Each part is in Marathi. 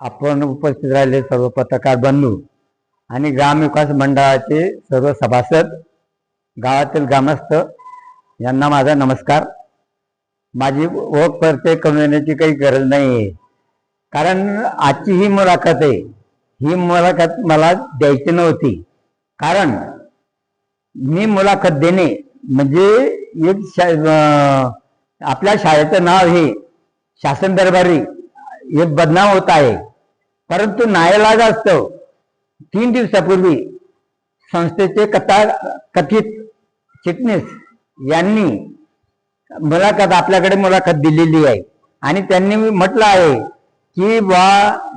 आपण उपस्थित राहिले सर्व पत्रकार बंधू आणि ग्रामविकास मंडळाचे सर्व सभासद गावातील ग्रामस्थ यांना माझा नमस्कार. माझी ओळख परते करून काही गरज नाही आहे कारण आजची ही मुलाखत आहे ही मुलाखत मला द्यायची नव्हती. कारण मी मुलाखत देणे म्हणजे एक शा आपल्या शाळेचं नाव हे शासन दरबारी. हे बदनाम होत आहे. परंतु नायलाज असतो. तीन दिवसापूर्वी संस्थेचे कथा कथित चिटणीस यांनी मुलाखत आपल्याकडे मुलाखत दिलेली आहे. आणि त्यांनी म्हटलं आहे की बा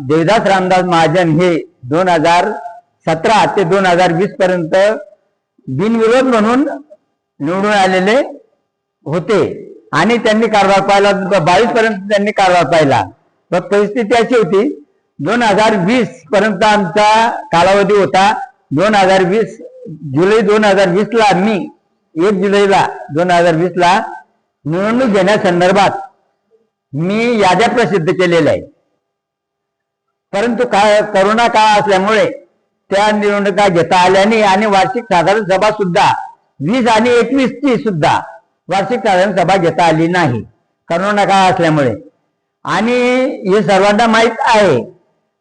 देवदास रामदास महाजन हे दोन हजार सतरा ते दोन हजार वीस पर्यंत बिनविरोध म्हणून निवडून आलेले होते. आणि त्यांनी कारभार पाहिला. बावीस पर्यंत त्यांनी कारभार पाहिला. परिस्थिती अशी होती दोन हजार वीस पर्यंत आमचा कालावधी होता. दोन हजार वीस जुलै दोन हजार वीस ला मी एक जुलैला दोन हजार वीस ला निवडणूक घेण्यासंदर्भात मी याद्या प्रसिद्ध केलेल्या आहेत. परंतु का करोना काळ असल्यामुळे त्या निवडणुका घेता आल्या नाही आणि वार्षिक साधारण सभा सुद्धा वीस आणि एकवीस ची सुद्धा वार्षिक साधारण सभा घेता आली नाही. करोना काळ असल्यामुळे. आणि हे सर्वांना माहीत आहे.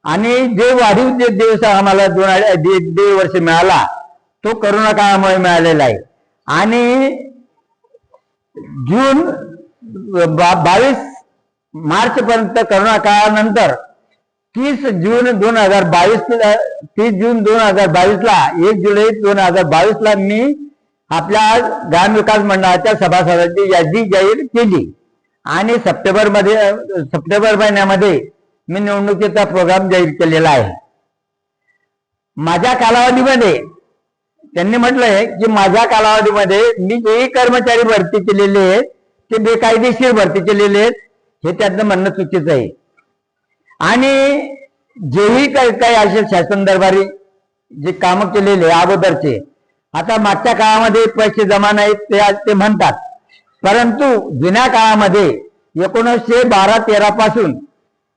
आणि जे वाढीव जे दिवस आम्हाला दोन दीड दीड वर्ष मिळाला तो करोना काळामुळे मिळालेला आहे. आणि जून बा- बावीस मार्च पर्यंत करोना काळानंतर तीस जून दोन हजार बावीस तीस जून दोन हजार बावीस ला एक जुलै दोन हजार बावीस ला मी आपल्या ग्राम विकास मंडळाच्या सभासदांची यादी जाहीर केली. आणि सप्टेंबरमध्ये सप्टेंबर महिन्यामध्ये मी निवडणुकीचा प्रोग्राम जाहीर केलेला आहे. माझ्या कालावधीमध्ये त्यांनी म्हटलंय की माझ्या कालावधीमध्ये मी जे कर्मचारी भरती केलेले आहेत ते बेकायदेशीर भरती केलेले आहेत हे त्यातनं म्हणणं चुकीचं आहे. आणि जेही काही काही असे शासन दरबारी जे कामं केलेले अगोदरचे आता मागच्या काळामध्ये पैसे जमा नाहीत ते ते म्हणतात. परंतु जुन्या काळामध्ये एकोणीसशे बारा तेरा पासून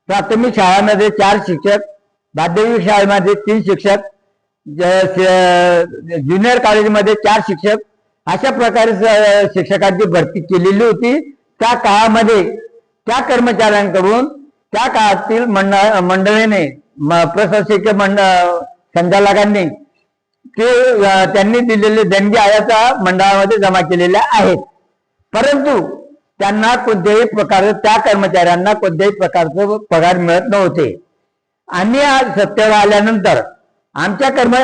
प्राथमिक शाळांमध्ये चार शिक्षक माध्यमिक शाळेमध्ये तीन शिक्षक ज- ज्युनियर कॉलेजमध्ये चार शिक्षक अशा प्रकारे शिक्षकांची भरती केलेली होती. त्या काळामध्ये त्या कर्मचाऱ्यांकडून त्या काळातील मंडळ मंडळीने म- प्रशासकीय मंडळ संचालकांनी ते त्यांनी दिलेले देणगी आयाचा मंडळामध्ये जमा केलेल्या आहेत. परंतु त्यांना कोणत्याही प्रकारचं त्या कर्मचाऱ्यांना कोणत्याही प्रकारचं पगार मिळत नव्हते. आम्ही आज सत्तेवर आल्यानंतर आमच्या कर्म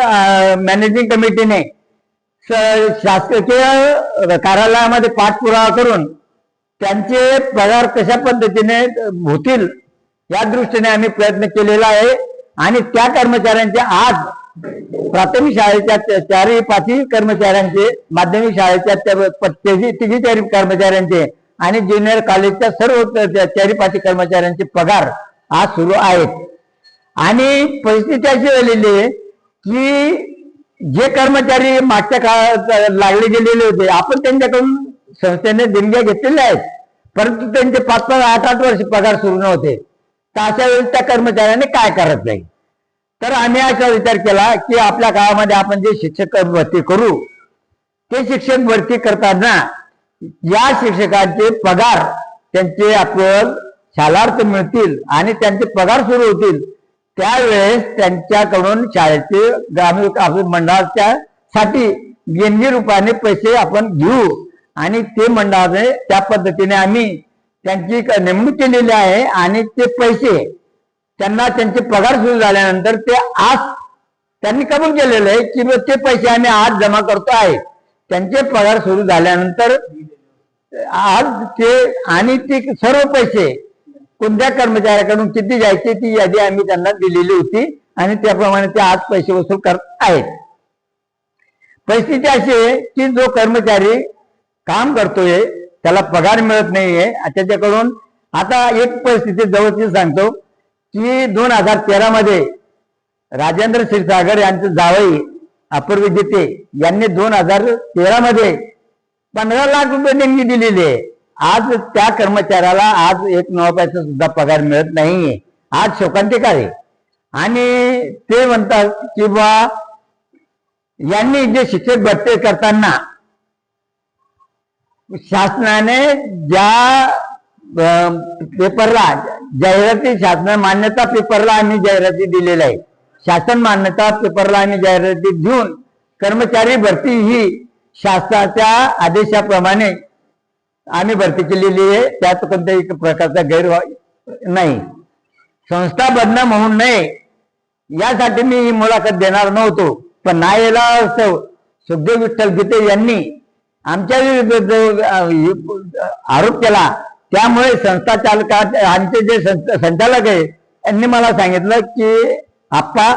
मॅनेजिंग कमिटीने शासकीय कार्यालयामध्ये पाठपुरावा करून त्यांचे पगार कशा पद्धतीने होतील या दृष्टीने आम्ही प्रयत्न केलेला आहे. आणि त्या कर्मचाऱ्यांचे आज प्राथमिक शाळेच्या चारही पाचही कर्मचाऱ्यांचे माध्यमिक शाळेच्या तिघी चारी कर्मचाऱ्यांचे आणि ज्युनियर कॉलेजच्या सर्व चारी पाचही कर्मचाऱ्यांचे पगार आज सुरू आहेत. आणि परिस्थिती अशी झालेली आहे की जे कर्मचारी मागच्या काळात लागले गेलेले होते आपण त्यांच्याकडून संस्थेने देणग्या घेतलेल्या आहेत परंतु त्यांचे पाच पाच आठ आठ वर्ष पगार सुरू नव्हते. तर अशा वेळेस त्या कर्मचाऱ्याने काय करत नाही? तर आम्ही असा विचार केला की आपल्या गावामध्ये आपण जे शिक्षक भरती करू ते शिक्षक भरती करताना या शिक्षकांचे पगार त्यांचे आपण शालार्थ मिळतील आणि त्यांचे पगार सुरू होतील त्यावेळेस त्यांच्याकडून शाळेचे ग्रामीण मंडळाच्या साठी देणगी रूपाने पैसे आपण घेऊ आणि ते मंडळाने त्या पद्धतीने आम्ही त्यांची नेमणूक केलेली आहे आणि ते पैसे त्यांना त्यांचे पगार सुरू झाल्यानंतर ते आज त्यांनी कबूल केलेलं आहे की ते पैसे आम्ही आज जमा करतो आहे. त्यांचे पगार सुरू झाल्यानंतर आज ते आणि ते सर्व पैसे कोणत्या कर्मचाऱ्याकडून किती जायचे ती यादी आम्ही त्यांना दिलेली होती आणि त्याप्रमाणे ते आज पैसे वसूल करत आहेत. परिस्थिती अशी आहे की जो कर्मचारी काम करतोय त्याला पगार मिळत नाहीये. त्याच्याकडून आता एक परिस्थिती जवळची सांगतो. की दोन हजार तेरा मध्ये राजेंद्र क्षीरसागर यांचे जावई अपूर्व जिते यांनी दोन हजार तेरा मध्ये पंधरा लाख रुपये देणगी दिलेली आहे. आज त्या कर्मचाऱ्याला आज एक नवा पैसा सुद्धा पगार मिळत नाहीये. आज शोकांतिका आहे. आणि ते म्हणतात की बा यांनी जे शिक्षक भरती करताना शासनाने ज्या पेपरला जाहिराती शासन मान्यता पेपरला आम्ही जाहिराती दिलेल्या आहे शासन मान्यता पेपरला आम्ही जाहिराती देऊन कर्मचारी भरती ही शासनाच्या आदेशाप्रमाणे आम्ही भरती केलेली आहे. त्यात कोणत्याही प्रकारचा गैर नाही. संस्था बदनाम होऊ नये. यासाठी मी ही मुलाखत देणार नव्हतो. पण नायला सुखदेव विठ्ठल गीते यांनी आमच्या विरुद्ध आरोप केला. त्यामुळे संस्था चालका आमचे जे संचालक आहे त्यांनी मला सांगितलं की आप्पा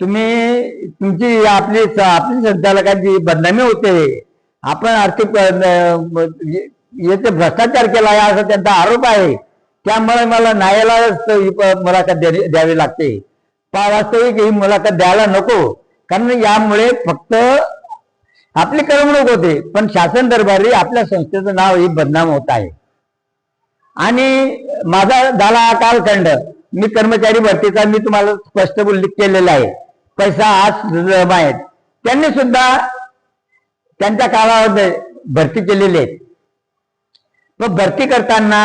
तुम्ही तुमची आपली आपली संचालकांची बदनामी होते. आपण आर्थिक याचे भ्रष्टाचार केला आहे असा त्यांचा आरोप आहे. त्यामुळे मला न्यायाला मुलाखत द्यावी द्यावी लागते. पा वास्तविक ही मुलाखत द्यायला नको. कारण यामुळे फक्त आपली करमणूक होते. पण शासन दरबारी आपल्या संस्थेचं नाव ही बदनाम होत आहे. आणि माझा झाला कालखंड. मी कर्मचारी भरतीचा मी तुम्हाला स्पष्ट उल्लेख केलेला आहे. पैसा आज जमा आहेत. त्यांनी सुद्धा त्यांच्या काळामध्ये भरती केलेली आहे मग भरती करताना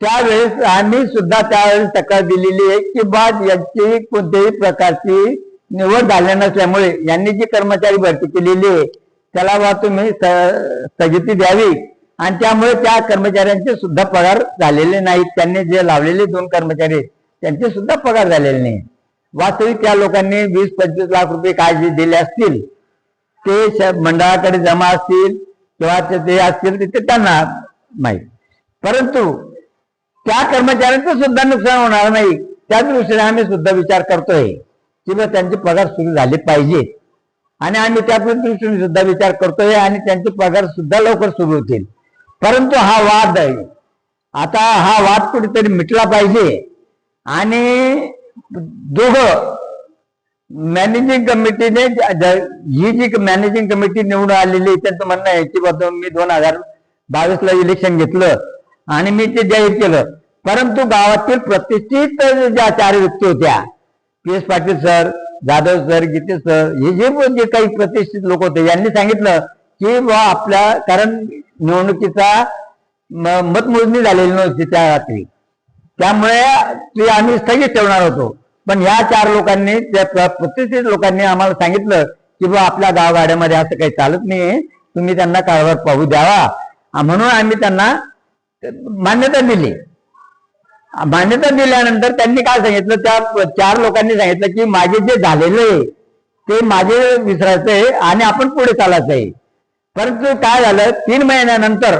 त्यावेळेस आम्ही सुद्धा त्यावेळेस तक्रार दिलेली आहे की बा यांची कोणत्याही प्रकारची निवड झाल्या नसल्यामुळे यांनी जी कर्मचारी भरती केलेली आहे त्याला बा तुम्ही स्थगिती द्यावी. आणि त्यामुळे त्या कर्मचाऱ्यांचे सुद्धा पगार झालेले नाहीत. त्यांनी जे लावलेले दोन कर्मचारी आहेत, त्यांचे सुद्धा पगार झालेले नाही. वास्तविक त्या लोकांनी वीस पंचवीस लाख रुपये काय जे दिले असतील ते मंडळाकडे जमा असतील किंवा ते- असतील ते- त्यांना माहीत. परंतु त्या कर्मचाऱ्यांचं सुद्धा नुकसान होणार नाही. त्या दृष्टीने आम्ही सुद्धा विचार करतोय की बा त्यांचे पगार सुरू झाले पाहिजेत आणि आम्ही त्या दृष्टीने सुद्धा विचार करतोय आणि त्यांचे पगार सुद्धा लवकर सुरू होतील. परंतु हा वाद आहे. आता हा वाद कुठेतरी मिटला पाहिजे. आणि दोघं मॅनेजिंग कमिटीने ही जी मॅनेजिंग कमिटी निवडून आलेली त्यांचं म्हणणं आहे की बाबा मी दोन हजार बावीस ला इलेक्शन घेतलं आणि मी ते जाहीर केलं. परंतु गावातील प्रतिष्ठित ज्या चार व्यक्ती होत्या P S Patil sir Jadhav sir Gite sir हे जे जे काही प्रतिष्ठित लोक होते यांनी सांगितलं की बा आपल्या कारण निवडणुकीचा म- मतमोजणी झालेली नव्हती त्या रात्री. त्यामुळे ते आम्ही स्थगित ठेवणार होतो. पण ह्या चार लोकांनी त्या प्रतिष्ठित लोकांनी आम्हाला सांगितलं की बा आपल्या गावगाड्यामध्ये असं काही चालत नाही तुम्ही त्यांना कारभार पाहू द्यावा. म्हणून आम्ही त्यांना मान्यता दिली. मान्यता दिल्यानंतर त्यांनी काय सांगितलं? त्या चार लोकांनी सांगितलं की माझे जे झालेले आहे ते माझे विसरायचं आहे आणि आपण पुढे चालायचं आहे. परंतु काय झालं? तीन महिन्यानंतर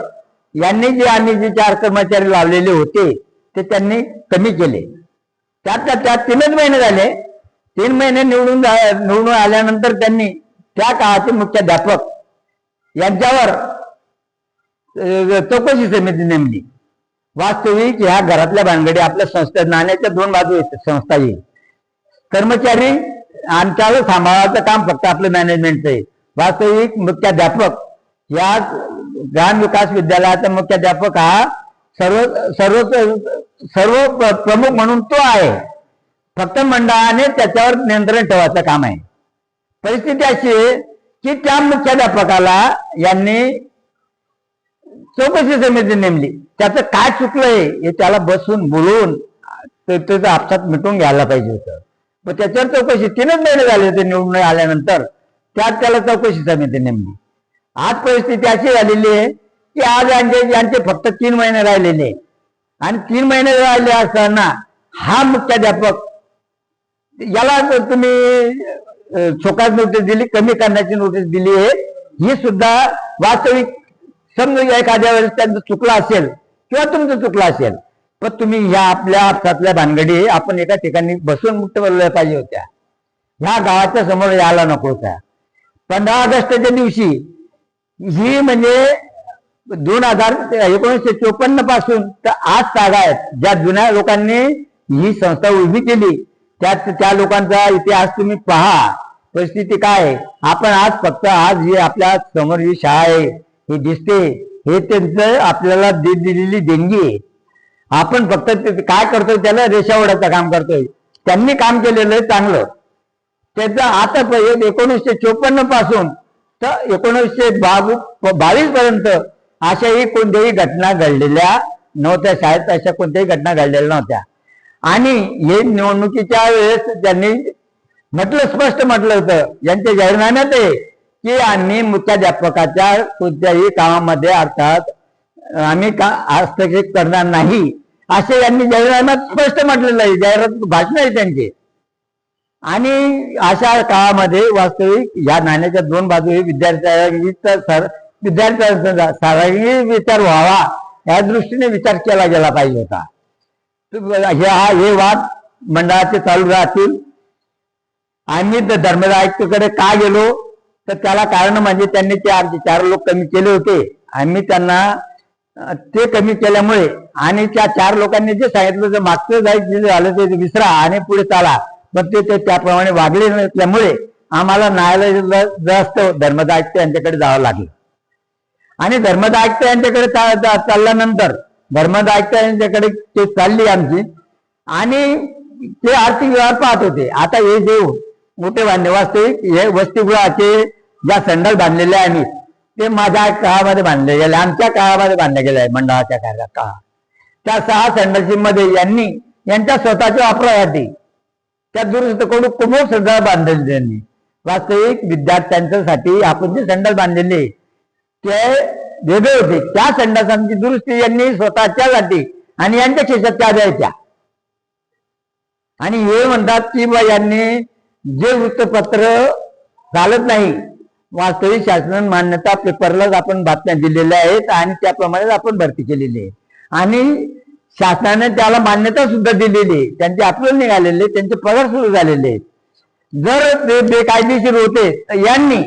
यांनी जे आम्ही जे चार कर्मचारी लावलेले होते ते त्यांनी कमी केले. त्यात त्यात तीनच महिने झाले. तीन महिने निवडून निवडून आल्यानंतर त्यांनी त्या काळाचे मुख्याध्यापक यांच्यावर चौकशी समिती नेमली. वास्तविक ह्या घरातल्या भानगडी आपल्या संस्था नाण्याच्या दोन बाजू आहेत संस्था येईल. कर्मचारी आमच्यावर सांभाळायचं काम फक्त आपलं मॅनेजमेंटचं आहे. वास्तविक मुख्याध्यापक या ग्राम विकास विद्यालयाचा मुख्याध्यापक हा सर्व सर्व सर्व प्रमुख म्हणून तो आहे. फक्त मंडळाने त्याच्यावर नियंत्रण ठेवायचं काम आहे. परिस्थिती अशी की त्या मुख्याध्यापकाला यांनी चौकशी समिती नेमली. त्याचं काय चुकलंय हे त्याला बसून बोलून त्याचा आपसात मिटून घ्यायला पाहिजे होतं. मग त्याच्यावर चौकशी तीनच महिने झाले होते निवडून आल्यानंतर. त्यात त्याला चौकशी समिती नेमली. आज परिस्थिती अशी झालेली आहे की आज यांचे यांचे फक्त तीन महिने राहिलेले. आणि तीन महिने राहिले असताना हा मुख्याध्यापक याला तुम्ही छोकाच नोटीस दिली कमी करण्याची नोटीस दिली आहे ही सुद्धा वास्तविक समजा एखाद्या वेळेस त्यांचं चुकलं असेल किंवा तुमचं चुकलं असेल पण तुम्ही ह्या आपल्या आपसातल्या भानगडी आपण एका ठिकाणी बसून मुक्त बोलल्या पाहिजे होत्या. ह्या गावाच्या समोर यायला नको होत्या. पंधरा ऑगस्टच्या दिवशी ही म्हणजे दोन हजार एकोणीसशे चोपन्नपासून तर आज तागा आहेत. ज्या जुन्या लोकांनी ही संस्था उभी केली त्यात त्या लोकांचा इतिहास तुम्ही पहा. परिस्थिती काय आहे? आपण आज फक्त आज ही आपल्यासमोर जी शाळा आहे ही दिसते. हे त्यांचं आपल्याला दे दिलेली देणगी आहे. आपण फक्त काय करतोय त्याला रेषावडाचं काम करतोय. त्यांनी काम केलेलं आहे चांगलं. त्याचं आता प- एकोणीसशे चोपन्नपासून तर एकोणीसशे बावीस पर्यंत अशाही कोणत्याही घटना घडलेल्या नव्हत्या शाळेत अशा कोणत्याही घटना घडलेल्या नव्हत्या. आणि हे निवडणुकीच्या वेळेस त्यांनी म्हटलं स्पष्ट म्हटलं होतं यांच्या जाहीरनाम्यात आहे की आम्ही मुख्याध्यापकाच्या कोणत्याही कामामध्ये अर्थात आम्ही का हस्तक्षेप करणार नाही असे यांनी जाहीरनाम्यात स्पष्ट म्हटलेलं आहे. जाहिरात भाषण आहे त्यांचे. आणि अशा काळामध्ये वास्तविक या नाण्याच्या दोन बाजू हे विद्यार्थ्यांचा सर विद्यार्थ्यांचा सर्वांगीण विचार व्हावा या दृष्टीने विचार केला गेला पाहिजे होता. हे हा हे वाद मंडळाचे चालू राहतील. आम्ही तर धर्मदाय आयुक्तकडे का गेलो? तर त्याला कारण म्हणजे त्यांनी ते आमचे चार लोक कमी केले होते. आम्ही त्यांना ते कमी केल्यामुळे आणि त्या चार लोकांनी जे सांगितलं मागचं जायचं जे झालं ते विसरा आणि पुढे चाला. पण ते त्याप्रमाणे वागले नसल्यामुळे आम्हाला न्यायालयाला जास्त धर्मदाय यांच्याकडे जावं लागलं. आणि धर्मदाय यांच्याकडे चालल्यानंतर धर्मदाय यांच्याकडे ते चालली आमची. आणि ते आर्थिक व्यवहार पाहत होते. आता हे जे मोठे बांधले वास्तविक हे वसतिगृहाचे ज्या संडल बांधलेले आहे आम्ही ते माझ्या काळामध्ये बांधले गेले आमच्या काळामध्ये बांधले गेले आहे मंडळाच्या कार्यात काळात त्या सहा संडलशी मध्ये यांनी यांच्या स्वतःच्या वापरासाठी त्या दुरुस्त करून कुमोर संडल बांधलेले त्यांनी. वास्तविक विद्यार्थ्यांच्यासाठी आपण जे संडल बांधलेले ते वेगळे होते. त्या संडासांची दुरुस्ती यांनी स्वतःच्यासाठी आणि यांच्या खिशात त्या द्यायच्या. आणि हे म्हणतात की बा यांनी जे वृत्तपत्र चालत नाही वास्तविक शासन मान्यता पेपरलाच आपण बातम्या दिलेल्या आहेत आणि त्याप्रमाणेच आपण भरती केलेली आहे. आणि शासनाने त्याला मान्यता सुद्धा दिलेली त्यांचे आपलं निघालेले त्यांचे पगार सुरू झालेले जर ते बेकायदेशीर होते तर यांनी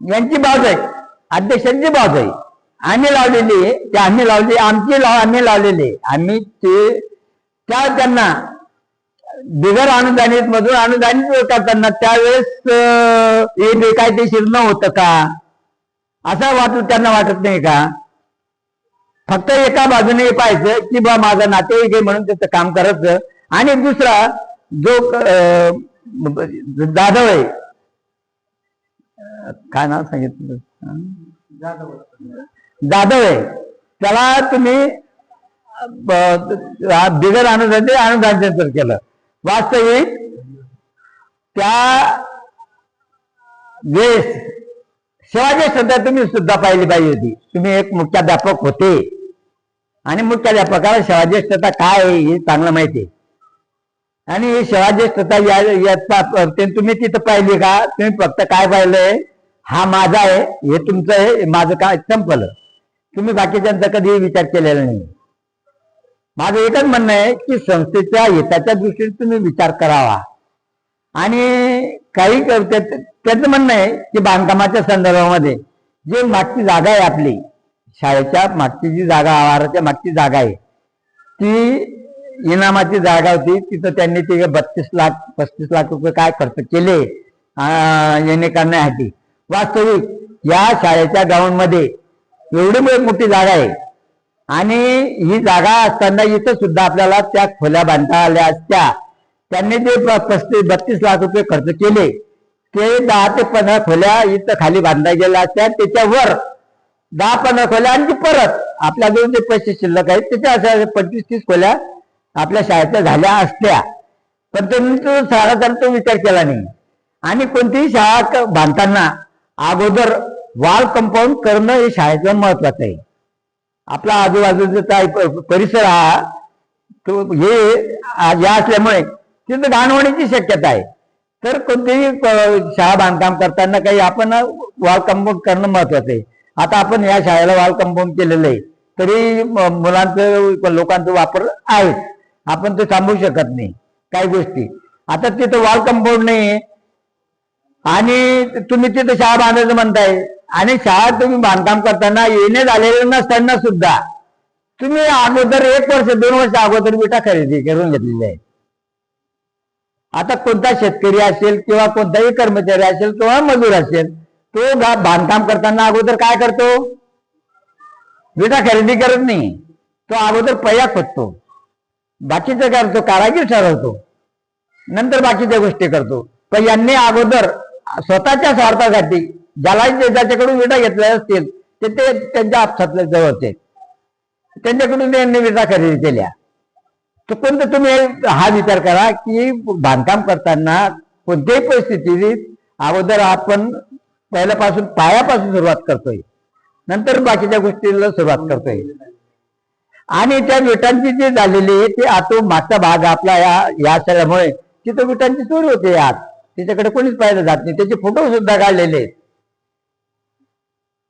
यांची बाज आहे अध्यक्षांची बाज आहे. आम्ही लावलेली आहे ते आम्ही लावले आमची लाव आम्ही लावलेले आम्ही ते त्या त्यांना बिगर अनुदानित मधून अनुदानित करताना त्यावेळेस हे बेकायदेशीर न होतं का? असं वाटत त्यांना वाटत नाही का? फक्त एका बाजूने पाहायचं की बा माझा नातेवाईक आहे म्हणून त्याचं काम करायचं. आणि दुसरा जो जाधव आहे. काय नाव सांगितलं? जाधव आहे. त्याला तुम्ही बिगर अनुदान ते अनुदान केलं. वास्तविक त्या वेळेस शिवाजी सध्या तुम्ही सुद्धा पाहिली पाहिजे होती. तुम्ही एक मुख्याध्यापक होते. आणि मुख्याध्यापकाला सेवाज्येष्ठता काय आहे हे चांगलं माहिती आहे. आणि ही शिवाज्येष्ठता या याचा तुम्ही तिथं पाहिली का? तुम्ही फक्त काय पाहिलंय? हा माझा आहे हे तुमचं आहे माझं काय संपलं. तुम्ही बाकीच्यांचा कधीही विचार केलेला नाही. माझं एकच म्हणणं आहे की संस्थेच्या हिताच्या दृष्टीने तुम्ही विचार करावा. आणि काही त्याचं म्हणणं आहे की बांधकामाच्या संदर्भामध्ये जे मागची जागा आहे आपली शाळेच्या मागची जी जागा आवाराच्या मागची जागा आहे ती इनामाची जागा होती. तिथं त्यांनी ते बत्तीस लाख पस्तीस लाख रुपये काय खर्च केले येणे करण्यासाठी. वास्तविक या शाळेच्या ग्राउंडमध्ये एवढी मोठी जागा आहे. आणि ही जागा असताना इथं सुद्धा आपल्याला त्या खोल्या बांधता आल्या असत्या. त्यांनी जे प- पस्तीस बत्तीस लाख रुपये खर्च केले. ते दहा ते पंधरा खोल्या इथं खाली बांधल्या गेल्या असत्या. त्याच्यावर दहा पंधरा खोल्या आणि परत. आपल्याजवळ जे पैसे शिल्लक आहेत त्याच्या अशा पंचवीस तीस खोल्या आपल्या शाळेच्या झाल्या असत्या. पण त्यांनी तो सारा तो विचार केला नाही. आणि कोणतीही शाळा बांधताना अगोदर वाल कंपाऊंड करणं हे शाळेचं महत्वाचं आहे. आपला आजूबाजूचा प- परिसर हा तो हे या असल्यामुळे तिथं घाण होण्याची शक्यता आहे. तर कोणतेही शाळा बांधकाम करताना काही आपण वाल कंपाऊंड करणं महत्वाचं आहे. आता आपण या शाळेला वॉल कंपाऊंड केलेलं आहे. तरी मुलांचं लोकांचा वापर आहे. आपण ते थांबवू शकत नाही. काही गोष्टी. आता तिथं वॉल कंपाऊंड नाही आणि तुम्ही तिथं शाळा बांधायचं म्हणताय. आणि शाळा तुम्ही बांधकाम करताना येणे झालेले नसताना सुद्धा तुम्ही अगोदर एक वर्ष दोन वर्ष अगोदर विटा खरेदी करून घेतलेली आहे आता कोणता शेतकरी असेल किंवा कोणताही कर्मचारी असेल किंवा मजूर असेल तो बांधकाम करताना अगोदर काय करतो? विटा खरेदी करत नाही. तो अगोदर पया खोदतो. बाकीचं करतो? कारागीर ठरवतो. नंतर बाकीच्या गोष्टी करतो. पण यांनी अगोदर स्वतःच्या स्वार्थासाठी ज्याला जे- ज्याच्याकडून विटा घेतल्या असतील ते ते त्यांच्या आपसातल्या जवळचे त्यांच्याकडून त्यांनी विटा खरेदी केल्या. तर कोणतं तुम्ही हा विचार करा की बांधकाम करताना कोणत्याही परिस्थितीत अगोदर आपण पहिल्यापासून पायापासून सुरुवात करतोय. नंतर बाकीच्या गोष्टीला सुरुवात करतोय. आणि त्या विटांची जी झालेली आहे ते आतो मागचा भाग आपला या या असल्यामुळे तिथं विटांची चोरी होते आत तिच्याकडे कोणीच पाहिलं जात नाही. त्याचे फोटो सुद्धा काढलेले आहेत.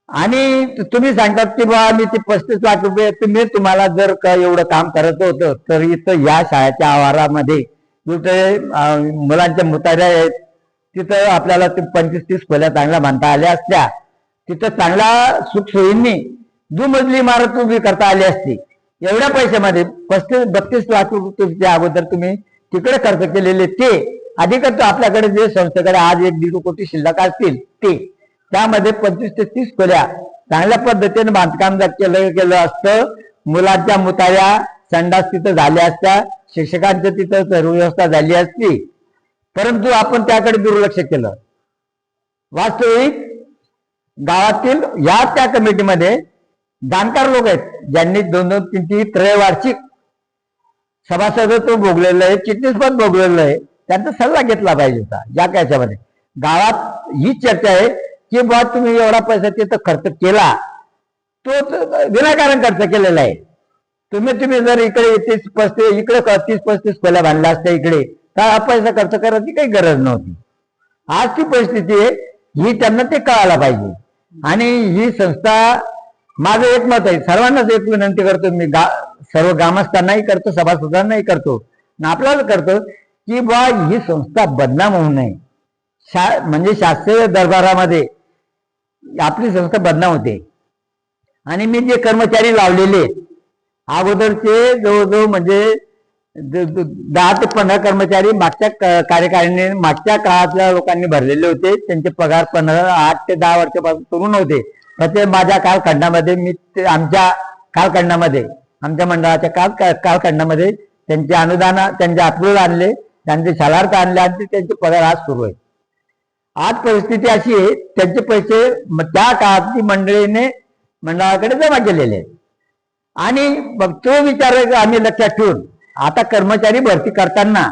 आणि तुम्ही सांगतात की बा मी ते पस्तीस लाख रुपये तुम्ही तुम्हाला जर का एवढं काम करायचं होतं तर इथं या शाळेच्या आवारामध्ये मुलांच्या मुताऱ्या आहेत तिथं आपल्याला ते पंचवीस तीस खोल्या चांगल्या बांधता आल्या असत्या. तिथं चांगला सुखसोयींनी दुमजली इमारत उभी करता आली असती. एवढ्या पैशामध्ये पस्तीस बत्तीस लाख रुपये अगोदर तुम्ही तिकडे खर्च केलेले ते. अधिकच आपल्याकडे जे संस्थेकडे आज एक दीड कोटी शिल्लक असतील ते. त्यामध्ये पंचवीस ते तीस खोल्या चांगल्या पद्धतीने बांधकाम जर केलं गेलं असतं मुलांच्या मुताऱ्या संडास तिथं झाल्या असत्या शिक्षकांच्या तिथं सर्व व्यवस्था झाली असती. परंतु आपण त्याकडे दुर्लक्ष केलं. वास्तविक गावातील या त्या कमिटीमध्ये जाणकार लोक आहेत ज्यांनी दोन दोन तीन तीन त्रयवार्षिक सभासदत्व भोगलेलं आहे चिटणीस पण भोगलेलं आहे. त्यांचा सल्ला घेतला पाहिजे होता या कायच्यामध्ये गावात ही चर्चा आहे की बा तुम्ही एवढा पैसा तिथं खर्च केला तो विनाकारण खर्च केलेला आहे. तुम्ही तुम्ही जर इकडे तीस पस्तीस इकडे तीस पस्तीस खोल्या बांधल्या असत्या इकडे तर पैसा खर्च करायची काही गरज नव्हती. आज ती परिस्थिती आहे ही त्यांना ते कळायला पाहिजे. आणि ही संस्था माझं एक मत आहे सर्वांनाच एक विनंती करतो मी गा सर्व ग्रामस्थांनाही करतो सभासदांनाही करतो. आणि आपल्याला करतो की बा ही संस्था बदनाम होऊ नये. शा म्हणजे शास्त्रीय दरबारामध्ये आपली संस्था बदनाम होते. आणि मी जे कर्मचारी लावलेले आहेत, अगोदरचे जवळजवळ म्हणजे दहा ते पंधरा कर्मचारी मागच्या कार्यकारिणी मागच्या काळातल्या लोकांनी भरलेले होते. त्यांचे पगार पंधरा आठ ते दहा वर्षापासून सुरू नव्हते. तर ते माझ्या कालखंडामध्ये मी ते आमच्या कालखंडामध्ये आमच्या मंडळाच्या काल कालखंडामध्ये त्यांचे अनुदान त्यांचे अप्रूव्हल आणले त्यांचे शालार्थ आणले आणि ते त्यांचे पगार आज सुरू आहे. आज परिस्थिती अशी आहे त्यांचे पैसे त्या काळातली मंडळीने मंडळाकडे जमा केलेले आणि मग तो विचार आम्ही लक्षात ठेवून आता कर्मचारी भरती करताना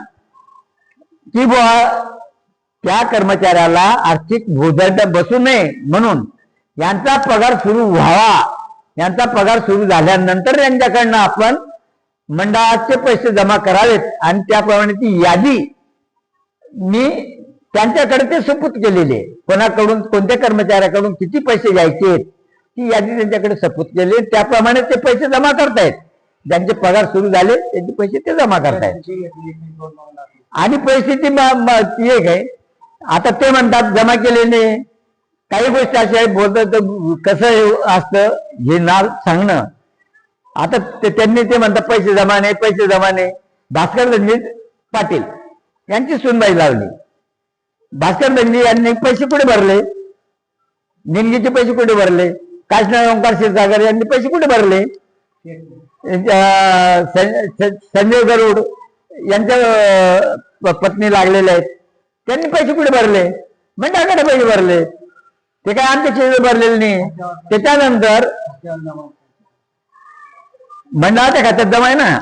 की बुवा त्या कर्मचाऱ्याला आर्थिक भोजन बसू नये म्हणून यांचा पगार सुरू व्हावा. यांचा पगार सुरू झाल्यानंतर यांच्याकडनं आपण मंडळाचे पैसे जमा करावेत आणि त्याप्रमाणे ती यादी मी त्यांच्याकडे ते सुपूत केलेली आहे. कोणाकडून कोणत्या कर्मचाऱ्याकडून किती पैसे घ्यायचे ती यादी त्यांच्याकडे सपूत केली त्याप्रमाणे ते पैसे जमा करतायत. ज्यांचे पगार सुरू झाले त्यांचे पैसे ते जमा करतायत. आणि पैसे ती एक आहे. आता ते म्हणतात जमा केलेले काही गोष्टी अशी आहे बोलतात कसं हे असतं हे नाव सांगणं. आता ते- त्यांनी ते म्हणतात पैसे जमा नाही पैसे जमा नाही. भास्कर दंडी पाटील यांची सुनबाई लावली. भास्कर दंडी यांनी पैसे कुठे भरले? निमगीचे पैसे कुठे भरले? काशना ओंकार क्षीरसागर यांनी पैसे कुठे भरले? संजय गरुड यांच्या पत्नी लागलेल्या आहेत. त्यांनी पैसे कुठे भरले? मंडळाकडे पैसे भरले. ते काय आमच्या शेजारी भरलेले नाही. त्याच्यानंतर मंडळाच्या खात्यात जमा आहे ना?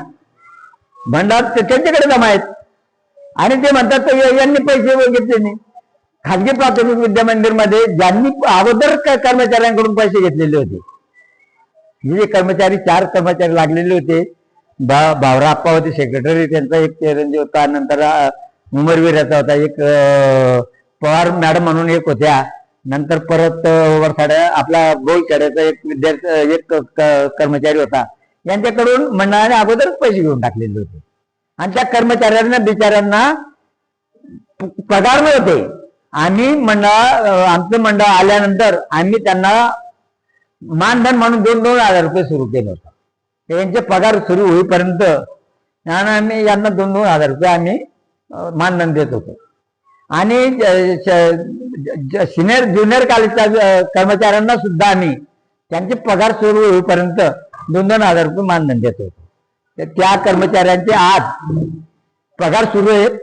मंडळात त्यांच्याकडे जमा आहेत. आणि ते म्हणतात तर यांनी पैसे घेतले नाही. खाजगी प्राथमिक विद्या मंदिरमध्ये ज्यांनी अगोदर कर्मचाऱ्यांकडून पैसे घेतलेले होते. हे जे कर्मचारी चार कर्मचारी लागलेले होते. बा भावरा आप्पा होते सेक्रेटरी त्यांचा एक चिरंजीव होता नंतर उमरवीराचा होता एक पवार मॅडम म्हणून एक होत्या. नंतर परत वरसाड्या आपला गोलखेड्याचा एक विद्यार्थी एक कर्मचारी होता. यांच्याकडून मंडळाने अगोदरच पैसे घेऊन टाकलेले होते. आणि त्या कर्मचाऱ्यांना बिचाऱ्यांना पगार नव्हते. आम्ही मंडळ आमचं मंडळ आल्यानंतर आम्ही त्यांना मानधन म्हणून दोन दोन हजार रुपये सुरू केलं होतं. यांचे पगार सुरू होईपर्यंत आणि आम्ही यांना दोन दोन हजार रुपये आम्ही मानधन देत होतो. आणि सिनियर ज्युनियर कॉलेजच्या कर्मचाऱ्यांना सुद्धा आम्ही त्यांचे पगार सुरू होईपर्यंत दोन दोन हजार रुपये मानधन देत होतो. तर त्या कर्मचाऱ्यांचे आज पगार सुरू आहेत.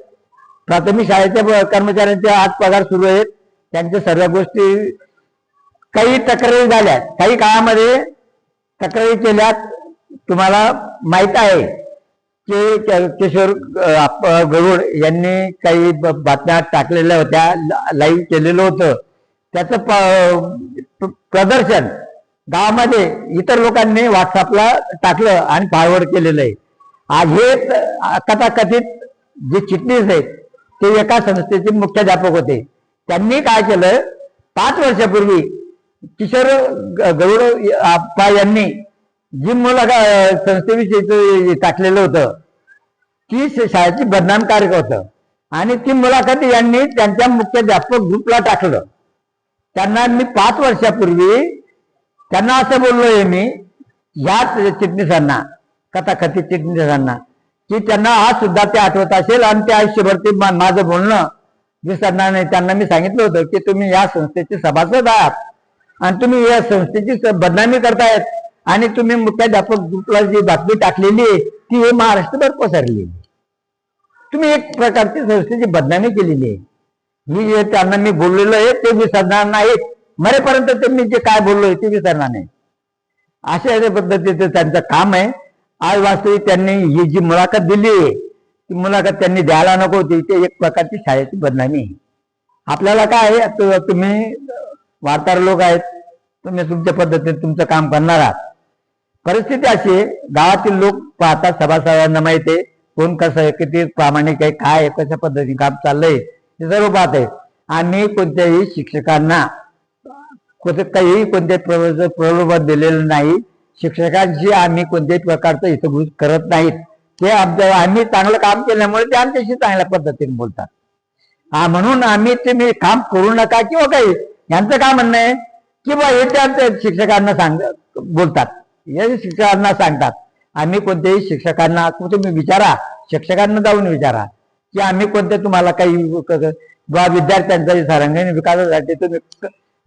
प्राथमिक शाळेच्या कर्मचाऱ्यांचे आज पगार सुरू आहेत. त्यांच्या सर्व गोष्टी काही तक्रारी झाल्या काही काळामध्ये तक्रारी केल्यात. तुम्हाला माहीत आहे की किशोर आप- गरुड यांनी काही ब- बातम्या टाकलेल्या होत्या. लाईव्ह केलेलं होतं. त्याचं प- प्रदर्शन गावामध्ये इतर लोकांनी व्हॉट्सअपला टाकलं आणि फॉरवर्ड केलेलं आहे. आज हे कथाकथित जे चिटणीस आहेत ते एका संस्थेचे मुख्याध्यापक होते. त्यांनी काय केलं? पाच वर्षापूर्वी किशोर गरुड आप्पा यांनी जी मुलाखा संस्थेविषयी टाकलेलं होतं ती शाळेची बदनामकारक होतं. आणि ती मुलाखत यांनी त्यांच्या मुख्याध्यापक ग्रुपला टाकलं. त्यांना मी पाच वर्षापूर्वी त्यांना असं बोललोय मी ह्याच चिटणीसांना कथाकथित चिटणीसांना की त्यांना आज सुद्धा ते आठवत असेल आणि ते आयुष्यभर ते माझं बोलणं विसरणार नाही. त्यांना मी सांगितलं होतं की तुम्ही या संस्थेचे सभासद आहात. आणि तुम्ही या संस्थेची बदनामी करतायत. आणि तुम्ही मुख्याध्यापक ग्रुपला जी बातमी टाकलेली आहे ती हे महाराष्ट्रभर पसरली आहे. तुम्ही एक प्रकारची संस्थेची बदनामी केलेली आहे. मी जे त्यांना मी बोललेलो आहे ते विसरणार नाहीत. मरेपर्यंत ते मी जे काय बोललोय ते विसरणार नाही अशा अशा पद्धतीचं त्यांचं काम आहे. आज वास्तविक त्यांनी ही जी मुलाखत दिली आहे ती मुलाखत त्यांनी द्यायला नको होती. ते एक प्रकारची शाळेची बदनामी आहे. आपल्याला काय आहे तुम्ही वार्ताहर लोक आहेत तुम्ही तुमच्या पद्धतीने तुमचं काम करणार आहात. परिस्थिती अशी आहे गावातील लोक पाहतात सभासदांना माहिती आहे कोण कसं आहे किती प्रामाणिक आहे काय आहे कशा पद्धतीने काम चाललंय ते सर्व पाहत आहे. आम्ही कोणत्याही शिक्षकांना काही कोणत्याही प्रलो- प्रलोभन दिलेलं नाही. शिक्षकांशी आम्ही कोणत्याही प्रकारचं हितगुज करत नाहीत. ते आमच्या आम्ही चांगलं काम केल्यामुळे ते आमच्याशी चांगल्या पद्धतीने बोलतात. हा म्हणून आम्ही तुम्ही काम करू नका किंवा काही यांचं काय म्हणणं आहे? की बा हे त्या शिक्षकांना सांग बोलतात. हे शिक्षकांना सांगतात. आम्ही कोणत्याही शिक्षकांना तुम्ही विचारा. शिक्षकांना जाऊन विचारा. की आम्ही कोणते तुम्हाला काही क- बा विद्यार्थ्यांचा सर्वांगीण विकासासाठी तुम्ही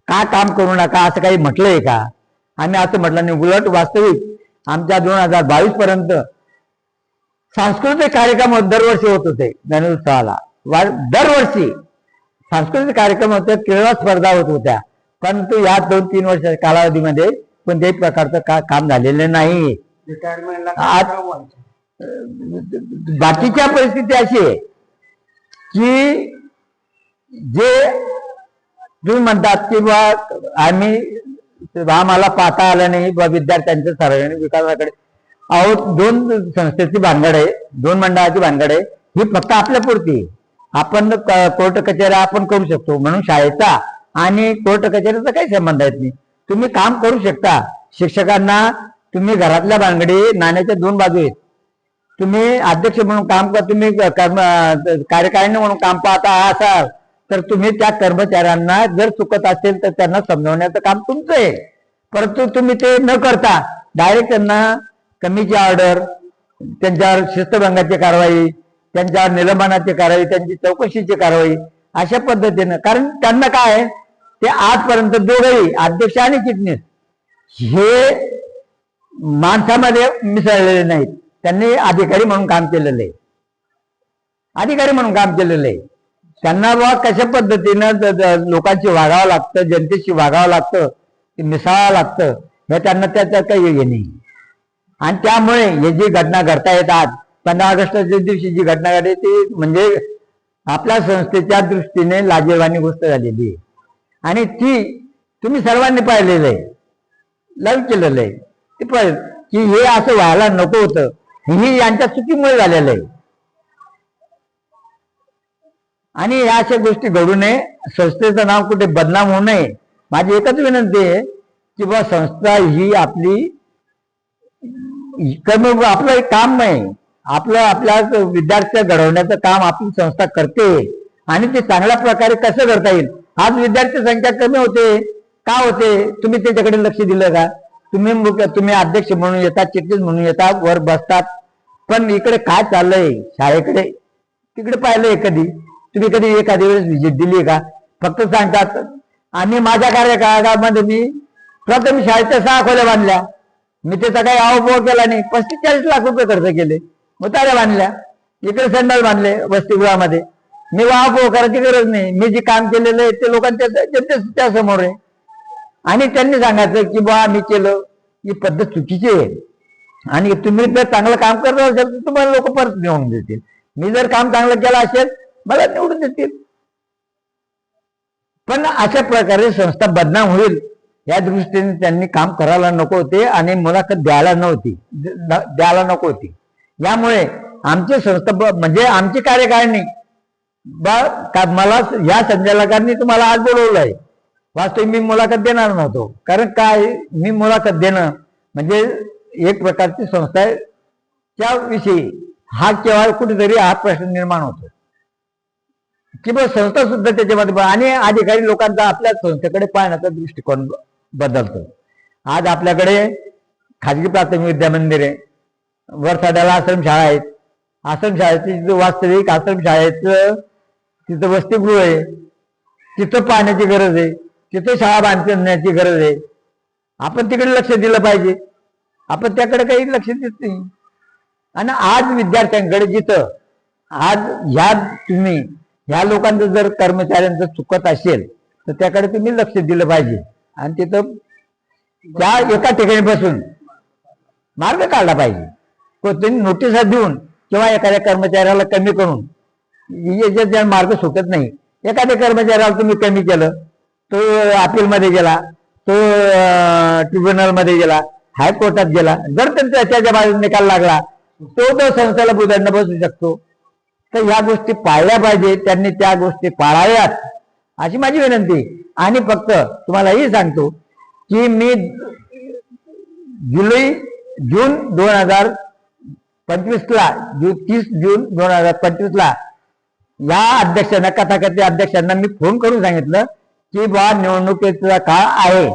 का काम करू नका? असं काही म्हटलंय का? आम्ही असं म्हटलं नाही. उलट वास्तविक आमच्या दोन हजार बावीस पर्यंत सांस्कृतिक कार्यक्रम दरवर्षी होत होते गणेशोत्सवाला दरवर्षी. सांस्कृतिक कार्यक्रम होते क्रीडा स्पर्धा होत होत्या. परंतु या दोन तीन वर्ष कालावधीमध्ये कोणत्याही प्रकारचं का काम झालेलं नाही. बाकीच्या परिस्थिती अशी आहे की जे तुम्ही म्हणतात की बा आम्ही आम्हाला पाहता आलं नाही बा विद्यार्थ्यांच्या सार्वजनिक विकासाकडे. अहो दोन संस्थेची भानगड आहे दोन मंडळाची भानगड आहे ही फक्त आपल्या पुरती आहे. आपण क- कोर्ट कचेऱ्या आपण करू शकतो. म्हणून शाळेचा आणि कोर्ट कचेऱ्याचा काही संबंध येत नाही. तुम्ही काम करू शकता. शिक्षकांना तुम्ही घरातल्या बांगडी नाण्याच्या दोन बाजू आहेत. तुम्ही अध्यक्ष म्हणून काम कर तुम्ही कर्म कार्यकारिणी म्हणून काम पाहता असाल तर तुम्ही त्या कर्मचाऱ्यांना जर चुकत असेल तर त्यांना समजवण्याचं काम तुमचं आहे. परंतु तुम्ही ते न करता डायरेक्ट त्यांना कमीची ऑर्डर त्यांच्यावर शिस्तभंगाची कारवाई त्यांच्यावर निलंबनाची कारवाई त्यांची चौकशीची कारवाई अशा पद्धतीनं. कारण त्यांना काय आहे, ते आजपर्यंत दोघंही अध्यक्ष आणि चिटणीस हे माणसामध्ये मिसळलेले नाहीत. त्यांनी अधिकारी म्हणून काम केलेलं आहे. अधिकारी म्हणून काम केलेलं आहे. त्यांना बा कशा पद्धतीनं लोकांशी वागावं लागतं जनतेशी वागावं लागतं ते मिसळावं लागतं हे त्यांना त्याचं काही हे नाही. आणि त्यामुळे हे जी घटना घडता येतात आज पंधरा ऑगस्टच्या दिवशी जी घटना घडली ती म्हणजे आपल्या संस्थेच्या दृष्टीने लाजीरवाणी गोष्ट झालेली आहे. आणि ती तुम्ही सर्वांनी पाहिलेलं आहे. लव केलेलं आहे. ते पण की हे असं व्हायला नको होतं. ही यांच्या चुकीमुळे झालेलं आहे. आणि या अशा गोष्टी घडू नये. संस्थेचं नाव कुठे बदनाम होऊ नये. माझी एकच विनंती आहे की बा संस्था ही आपली कर्म आपलं एक काम नाही. आपलं आपल्या विद्यार्थी घडवण्याचं काम आपली संस्था करते आणि ते चांगल्या प्रकारे कसं करता येईल? आज विद्यार्थी संख्या कमी होते. का होते? तुम्ही त्याच्याकडे लक्ष दिलं का? तुम्ही तुम्ही अध्यक्ष म्हणून येतात चिटणीस म्हणून येतात वर बसतात. पण इकडे काय चाललंय? शाळेकडे? तिकडे पाहिलंय कधी? तुम्ही कधी एखादी वेळेस व्हिजिट दिली का? फक्त सांगतात. आणि माझ्या कार्यकाळामध्ये मी प्रथम शाळेच्या सहा खोल्या बांधल्या. मी त्याचा काही आवभोग केला नाही. पस्तीस चाळीस लाख रुपये खर्च केले. मुताऱ्या बांधल्या इकडे संडाल बांधले वसतिगृहामध्ये मी वाहभोग करायची गरज नाही. मी जे काम केलेलं आहे ते लोकांच्या जनते समोर आहे. आणि त्यांनी सांगायचं की बा मी केलं. ही पद्धत चुकीची आहे. आणि तुम्ही जर चांगलं काम करत असेल तर तुम्हाला लोक परत निवडून देतील. मी जर काम चांगलं केलं असेल मला निवडून देतील. पण अशा प्रकारे संस्था बदनाम होईल या दृष्टीने त्यांनी काम करायला नको होते आणि मुलाखत द्यायला नव्हती. द्यायला नको होती. यामुळे आमची संस्था ब- म्हणजे आमची कार्यकारिणी बा का मला या संचालकांनी तुम्हाला आज बोलवलं आहे. वास्तविक मी मुलाखत देणार नव्हतो. कारण काय? मी मुलाखत देणं म्हणजे एक प्रकारची संस्था आहे. त्याविषयी हा केव्हा कुठेतरी हा प्रश्न निर्माण होतो. की बा संस्था सुद्धा त्याच्यामध्ये ब- आणि अधिकारी लोकांचा आपल्या संस्थेकडे पाहण्याचा दृष्टिकोन बदलतो. आज आपल्याकडे खाजगी प्राथमिक विद्या मंदिर आहे. वरसाड्याला आश्रमशाळा आहेत. आश्रमशाळेचं तिथं वास्तविक आश्रमशाळेचं तिथं वसतिगृह आहे. तिथं पाहण्याची गरज आहे. तिथं शाळा बांधण्याची गरज आहे. आपण तिकडे लक्ष दिलं पाहिजे. आपण त्याकडे काही लक्ष देत नाही. आणि आज विद्यार्थ्यांकडे जिथं आज ह्या तुम्ही ह्या लोकांचं जर कर्मचाऱ्यांचं चुकत असेल तर त्याकडे तुम्ही लक्ष दिलं पाहिजे. आणि तिथं त्या एका ठिकाणी बसून मार्ग काढला पाहिजे. कोणत्याही नोटिसा देऊन किंवा एखाद्या कर्मचाऱ्याला कमी करून मार्ग सुटत नाही. एखाद्या कर्मचाऱ्याला तुम्ही कमी केलं तो अपीलमध्ये गेला तो ट्रिब्युनलमध्ये गेला हायकोर्टात गेला जर त्यांचा त्याच्या बाजूने निकाल लागला तो तो संस्थेला बुधांना बसू शकतो. तर ह्या गोष्टी पाळल्या पाहिजे त्यांनी त्या गोष्टी पाळाव्यात अशी माझी विनंती आणि फक्त तुम्हालाही सांगतो की मी जुलै जून दोन हजार पंचवीसला जून तीस जून दोन हजार पंचवीसला या अध्यक्षांना कथाकथी अध्यक्षांना मी फोन करून सांगितलं की बा निवडणुकीचा काळ आहे.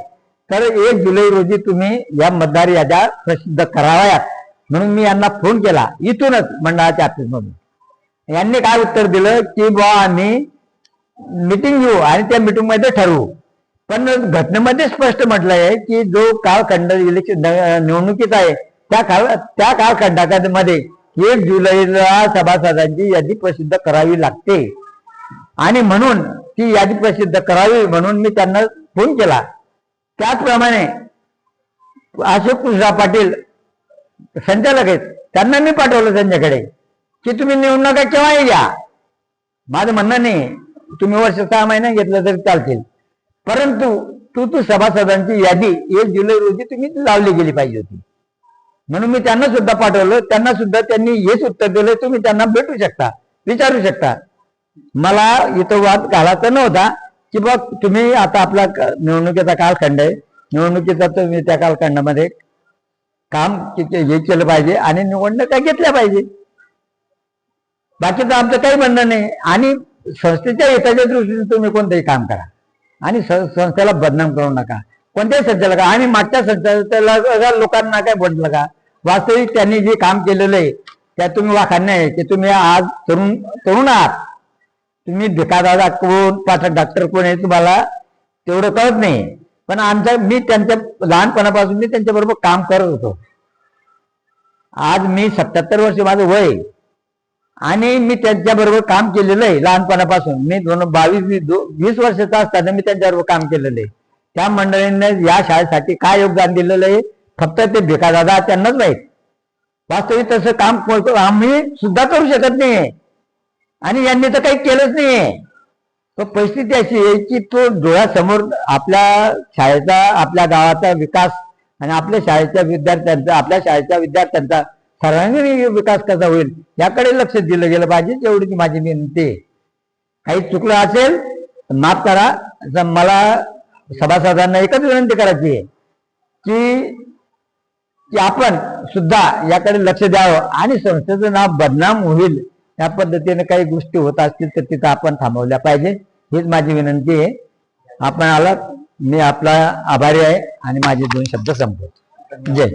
तर एक जुलै रोजी तुम्ही या मतदार याद्या प्रसिद्ध कराव्यात. म्हणून मी यांना फोन केला. इथूनच मंडळाच्या ऑफिसमधून यांनी काय उत्तर दिलं की बा आम्ही मिटिंग घेऊ आणि त्या मिटिंगमध्ये ठरवू. पण घटनेमध्ये स्पष्ट म्हटलं आहे की जो काळखंड इलेक्शन निवडणुकीचा आहे त्या काळ त्या कालखंडामध्ये एक जुलैला सभासदांची यादी प्रसिद्ध करावी लागते. आणि म्हणून ती यादी प्रसिद्ध करावी म्हणून मी त्यांना फोन केला. त्याचप्रमाणे अशोक कृष्णा पाटील संचालक आहेत त्यांना मी पाठवलं त्यांच्याकडे की तुम्ही निवडणुका केव्हाही घ्या. माझं म्हणणं नाही तुम्ही वर्ष सहा महिने घेतलं तरी चालतील. परंतु तू तू सभासदांची यादी एक जुलै रोजी तुम्ही लावली गेली पाहिजे होती. म्हणून मी त्यांना सुद्धा पाठवलं. त्यांना सुद्धा त्यांनी हेच उत्तर दिलं. तुम्ही त्यांना भेटू शकता विचारू शकता. मला इथं वाद घालायचा नव्हता की बघ तुम्ही आता आपला निवडणुकीचा कालखंड आहे. निवडणुकीचा तुम्ही त्या कालखंडामध्ये काम हे केलं पाहिजे आणि निवडणुका घेतल्या पाहिजे. बाकीचं आमचं काही म्हणणं नाही. आणि संस्थेच्या हिताच्या दृष्टीने तुम्ही कोणतंही काम करा. आणि संस्थेला बदनाम करू नका. कोणत्याही संस्थेला का? आम्ही मागच्या संस्थेला लोकांना काय म्हटलं का? वास्तविक त्यांनी जे काम केलेलं आहे त्या तुम्ही वाखाणणे आहे की तुम्ही आज तरुण तरुण आहात. तुम्ही भिकादादा कोण पाठक डॉक्टर कोण आहे तुम्हाला तेवढं कळत नाही. पण आमच्या मी त्यांच्या लहानपणापासून मी त्यांच्याबरोबर काम करत होतो. आज मी सत्याहत्तर वर्ष माझं वय आणि मी त्यांच्याबरोबर काम केलेलं आहे लहानपणापासून. मी दोन बावीस वीस वर्षाचा असताना मी त्यांच्याबरोबर काम केलेलं आहे. त्या मंडळींनी या शाळेसाठी काय योगदान दिलेलं आहे? फक्त ते भिकादादा त्यांनाच माहीत. वास्तविक तसं काम करतो आम्ही सुद्धा करू शकत नाही. आणि यांनी तर काही केलंच नाहीये तो परिस्थिती अशी आहे की तो डोळ्यासमोर आपल्या शाळेचा आपल्या गावाचा विकास आणि आपल्या शाळेच्या विद्यार्थ्यांचा आपल्या शाळेच्या विद्यार्थ्यांचा सर्वांगीण विकास कसा होईल याकडे लक्ष दिलं गेलं पाहिजे एवढीच माझी विनंती काही चुकलं असेल माफ करा. मला सभासदांना एकच विनंती करायची आहे की की आपण सुद्धा याकडे लक्ष द्यावं आणि संस्थेचं नाव बदनाम होईल या पद्धतीने काही गोष्टी होत असतील तर तिथं आपण थांबवल्या पाहिजे. हीच माझी विनंती आहे. आपण आलात. मी आपला आभारी आहे आणि माझे दोन शब्द संपवतो. जय